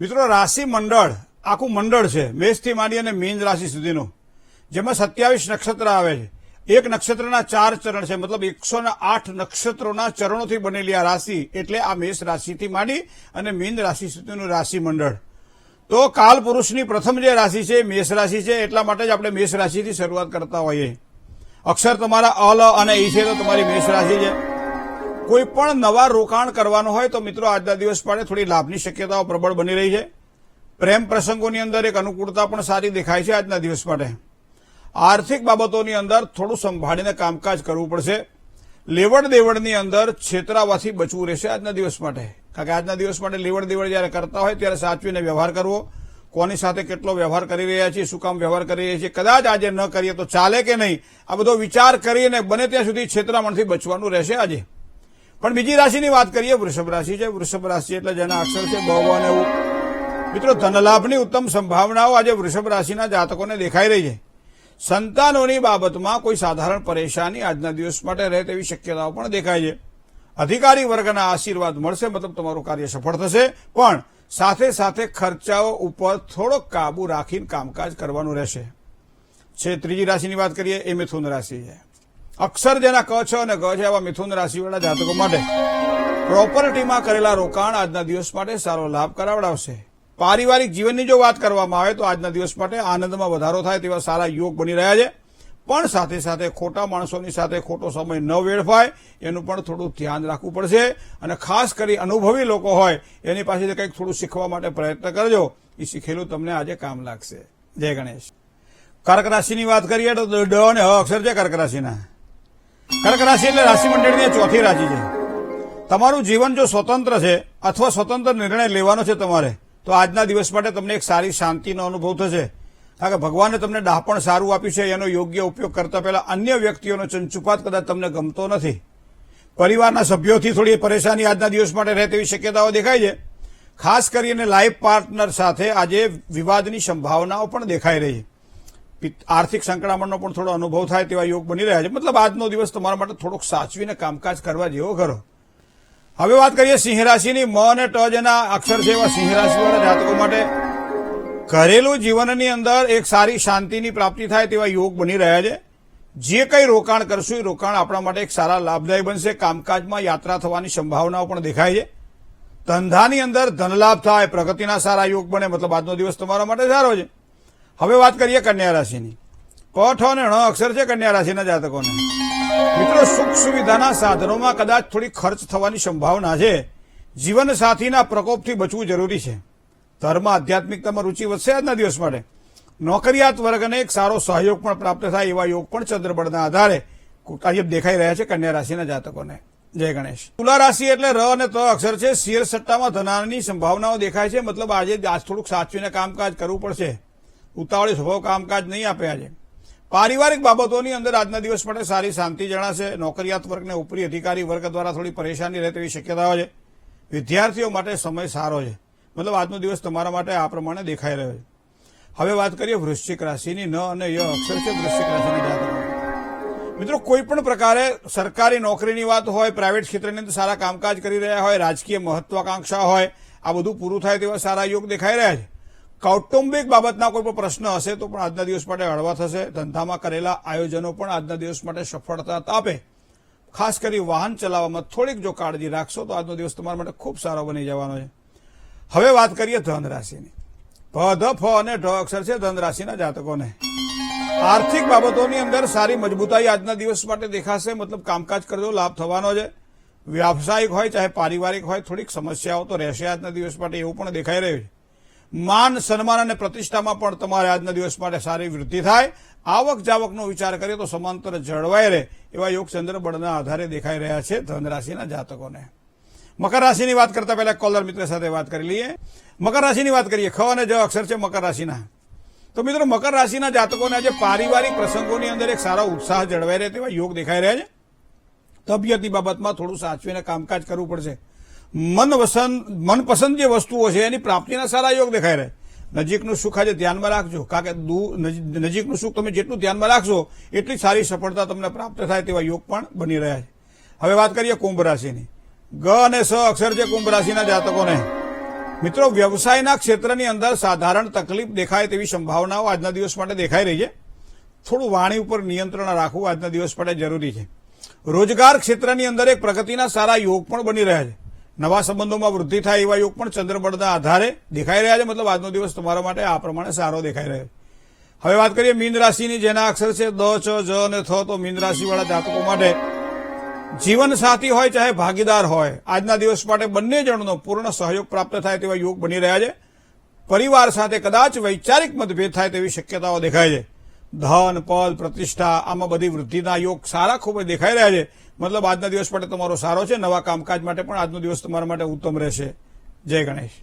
મિત્રો, રાશિ મંડળ, આખું મંડળ છે. મેષથી માંડી અને મીન રાશિ સુધીનું. જેમાં સત્યાવીસ નક્ષત્ર આવે છે. એક નક્ષત્રના ચાર ચરણ છે. મતલબ એકસો આઠ નક્ષત્રોના ચરણોથી બનેલી આ રાશિ એટલે આ મેષ રાશિથી માંડી અને મીન રાશિ સુધીનું રાશિ મંડળ. તો કાલ પુરુષની પ્રથમ જે રાશિ છે, મેષ રાશિ છે, એટલા માટે જ આપણે મેષ રાશિથી શરૂઆત કરતા હોઈએ. અક્ષર તમારા અલ અને ઈ છે તો તમારી મેષ રાશિ છે. કોઈ પણ નવા રોકાણ કરવાનું હોય તો મિત્રો આજના દિવસ માટે થોડી લાભની શક્યતાઓ પ્રબળ બની રહી છે. પ્રેમ પ્રસંગોની અંદર એક અનુકૂળતા પણ સારી દેખાય છે આજના દિવસ માટે. આર્થિક બાબતોની અંદર થોડું સંભાળીને કામકાજ કરવું પડશે. લેવડ દેવડની અંદર છેતરાવાથી બચવું રહેશે આજના દિવસ માટે. કારણ કે આજના દિવસ માટે લેવડ દેવડ જ્યારે કરતા હોય ત્યારે સાચવીને વ્યવહાર કરવો. કોની સાથે કેટલો વ્યવહાર કરી રહ્યા છીએ, શું કામ વ્યવહાર કરી રહ્યા છીએ, કદાચ આજે ન કરીએ તો ચાલે કે નહીં, આ બધો વિચાર કરીને બને ત્યાં સુધી છેતરામણથી બચવાનું રહેશે આજે. પણ બીજી રાશિની વાત કરીએ, વૃષભ રાશિ છે. વૃષભ રાશિ એટલે જેના અક્ષર છે બહુ અને મિત્રો, ધનલાભની ઉત્તમ સંભાવનાઓ આજે વૃષભ રાશિના જાતકોને દેખાઈ રહી છે. સંતાનોની બાબતમાં કોઈ સાધારણ પરેશાની આજના દિવસ માટે રહે તેવી શક્યતાઓ પણ દેખાય છે. અધિકારી વર્ગના આશીર્વાદ મળશે, મતલબ તમારું કાર્ય સફળ થશે. પણ સાથે સાથે ખર્ચાઓ ઉપર થોડોક કાબુ રાખીને કામકાજ કરવાનું રહેશે. છે, ત્રીજી રાશિની વાત કરીએ, એ મિથુન રાશિ છે. અક્ષર જેના ક છ અને ગ છે એવા મિથુન રાશિવાળા જાતકો માટે પ્રોપર્ટીમાં કરેલા રોકાણ આજના દિવસ માટે સારો લાભ કરાવડાવશે. પારિવારિક જીવનની જો વાત કરવામાં આવે તો આજના દિવસ માટે આનંદમાં વધારો થાય તેવા સારા યોગ બની રહ્યા છે. પણ સાથે સાથે ખોટા માણસોની સાથે ખોટો સમય ન વેડફાય, એનું પણ થોડું ધ્યાન રાખવું પડશે. અને ખાસ કરી અનુભવી લોકો હોય, એની પાસેથી કંઈક થોડું શીખવા માટે પ્રયત્ન કરજો. એ શીખેલું તમને આજે કામ લાગશે. જય ગણેશ. કર્ક રાશિની વાત કરીએ તો ડ અને હ અક્ષર છે કર્ક રાશિના. કર્ક રાશિ એટલે રાશિ મંડળની ચોથી રાશિ છે. તમારું જીવન જો સ્વતંત્ર છે અથવા સ્વતંત્ર નિર્ણય લેવાનો છે તમારે, તો આજના દિવસ માટે તમને એક સારી શાંતિનો અનુભવ થશે. કારણ કે ભગવાને તમને ડાપણ સારું આપ્યું છે, એનો યોગ્ય ઉપયોગ કરતા પહેલા અન્ય વ્યક્તિઓનો ચંચુપાત કદાચ તમને ગમતો નથી. પરિવારના સભ્યોથી થોડી પરેશાની આજના દિવસ માટે રહે તેવી શક્યતાઓ દેખાય છે. ખાસ કરીને લાઈફ પાર્ટનર સાથે આજે વિવાદની સંભાવનાઓ પણ દેખાઈ રહી છે. આર્થિક સંકળામણનો પણ થોડો અનુભવ થાય તેવા યોગ બની રહ્યા છે. મતલબ આજનો દિવસ તમારા માટે થોડોક સાચવીને કામકાજ કરવા જેવો કરો હવે વાત કરીએ સિંહ રાશિની. મ અને ટ જેના અક્ષર છે એવા સિંહ રાશિવાળા જાતકો માટે. ઘરેલું જીવનની અંદર એક સારી શાંતિની પ્રાપ્તિ થાય તેવા યોગ બની રહ્યા છે. જે કંઈ રોકાણ કરશું એ રોકાણ આપણા માટે એક સારા લાભદાયી બનશે. કામકાજમાં યાત્રા થવાની સંભાવનાઓ પણ દેખાય છે. ધંધાની અંદર ધનલાભ થાય, પ્રગતિના સારા યોગ બને. મતલબ આજનો દિવસ તમારા માટે સારો છે. હવે વાત કરીએ કન્યા રાશિની. કઠ અને ણ અક્ષર છે કન્યા રાશિના જાતકોને. મિત્રો, સુખ સુવિધાના સાધનોમાં કદાચ થોડી ખર્ચ થવાની સંભાવના છે. જીવન સાથીના પ્રકોપથી બચવું જરૂરી છે. ધર્મ, આધ્યાત્મિકતામાં રુચિ વધશે આજના દિવસ માટે. નોકરિયાત વર્ગને એક સારો સહયોગ પણ પ્રાપ્ત થાય એવા યોગ પણ ચંદ્રબળના આધારે આજે દેખાઈ રહ્યા છે કન્યા રાશિના જાતકોને. જય ગણેશ. તુલા રાશિ એટલે ર અને ત અક્ષર છે. શેર સટ્ટામાં ધનાની સંભાવનાઓ દેખાય છે. મતલબ આજે આજ થોડુંક સાચવીને કામકાજ કરવું પડશે. ઉતાવળી સ્વભાવ કામકાજ નહીં આપે આજે. પારિવારિક બાબતોની અંદર આજના દિવસ માટે સારી શાંતિ જણાશે. નોકરિયાત વર્ગને ઉપરી અધિકારી વર્ગ દ્વારા થોડી પરેશાની રહે તેવી શક્યતાઓ છે. વિદ્યાર્થીઓ માટે સમય સારો છે. મતલબ આજનો દિવસ તમારા માટે આ પ્રમાણે દેખાઈ રહ્યો છે. હવે વાત કરીએ વૃશ્ચિક રાશિની. ન અને ય અક્ષર છે વૃશ્ચિક રાશિની મિત્રો, કોઈ પણ પ્રકારે સરકારી નોકરીની વાત હોય, પ્રાઇવેટ ક્ષેત્રની અંદર સારા કામકાજ કરી રહ્યા હોય, રાજકીય મહત્વાકાંક્ષા હોય, આ બધું પૂરું થાય તેવા સારા યોગ દેખાઈ રહ્યા છે. કૌટુંબિક બાબતના કોઈ પણ પ્રશ્ન હશે તો પણ આજના દિવસ માટે હળવા થશે. ધંધામાં કરેલા આયોજનો પણ આજના દિવસ માટે સફળતા આપે. ખાસ કરી વાહન ચલાવવામાં થોડીક જો કાળજી રાખશો તો આજનો દિવસ તમારા માટે ખૂબ સારો બની જવાનો છે. હવે વાત કરીએ ધન રાશિની ભ ધ, ફ અને ઢ અક્ષર છે ધન રાશિના જાતકોને. આર્થિક બાબતોની અંદર સારી મજબૂતાઈ આજના દિવસ માટે દેખાશે. મતલબ કામકાજ કરજો લાભ થવાનો છે. વ્યાવસાયિક હોય, ચાહે પારિવારિક હોય, થોડીક સમસ્યાઓ તો રહેશે આજના દિવસ માટે એવું પણ દેખાઈ રહ્યું છે. માન, સન્માન અને પ્રતિષ્ઠામાં પણ તમારે આજના દિવસ માટે સારી વૃદ્ધિ થાય. આવક જાવકનો વિચાર કરીએ તો સમાંતર જળવાઈ રહે એવા યોગ ચંદ્ર બળના આધારે દેખાઈ રહ્યા છે ધન રાશિના જાતકોને. મકર રાશિની વાત કરતા પહેલા કોલર મિત્ર સાથે વાત કરી લઈએ. મકર રાશિની વાત કરીએ. ખ અને જ અક્ષર છે મકર રાશિના. તો મિત્રો, મકર રાશિના જાતકોને આજે પારિવારિક પ્રસંગોની અંદર એક સારો ઉત્સાહ જળવાઈ રહે તેવા યોગ દેખાઈ રહ્યા છે. તબિયતની બાબતમાં થોડું સાચવીને કામકાજ કરવું પડશે. મન મનપસંદ જે વસ્તુઓ છે, એની પ્રાપ્તિના સારા યોગ દેખાઈ રહે. નજીકનું સુખ આજે ધ્યાનમાં રાખજો. કારણ કે નજીકનું સુખ તમે જેટલું ધ્યાનમાં રાખશો, એટલી સારી સફળતા તમને પ્રાપ્ત થાય તેવા યોગ પણ બની રહ્યા છે. હવે વાત કરીએ કુંભ રાશિની. ગ અને સ અક્ષર છે કુંભ રાશિના જાતકોને. મિત્રો, વ્યવસાયના ક્ષેત્રની અંદર સાધારણ તકલીફ દેખાય તેવી સંભાવનાઓ આજના દિવસ માટે દેખાઈ રહી છે. થોડું વાણી ઉપર નિયંત્રણ રાખવું આજના દિવસ માટે જરૂરી છે. રોજગાર ક્ષેત્રની અંદર એક પ્રગતિના સારા યોગ પણ બની રહ્યા છે. નવા સંબંધોમાં વૃદ્ધિ થાય એવા યોગ પણ ચંદ્રબળના આધારે દેખાઈ રહ્યા છે. મતલબ આજનો દિવસ તમારા માટે આ પ્રમાણે સારો દેખાઈ રહ્યો છે. હવે વાત કરીએ મીન રાશિની, જેના અક્ષર છે દ, ચ, જ અને થ. તો મીન રાશિવાળા જાતકો માટે જીવન સાથી હોય ચાહે ભાગીદાર હોય, આજના દિવસ માટે બંને જણનો પૂર્ણ સહયોગ પ્રાપ્ત થાય તેવા યોગ બની રહ્યા છે. પરિવાર સાથે કદાચ વૈચારિક મતભેદ થાય તેવી શક્યતાઓ દેખાય છે. ધન, પદ, પ્રતિષ્ઠા, આમાં બધી વૃદ્ધિના યોગ સારા ખૂબ દેખાઈ રહ્યા છે. મતલબ આજના દિવસ માટે તમારો સારો છે, નવા કામકાજ માટે પણ આજનો દિવસ તમારા માટે ઉત્તમ રહેશે. જય ગણેશ.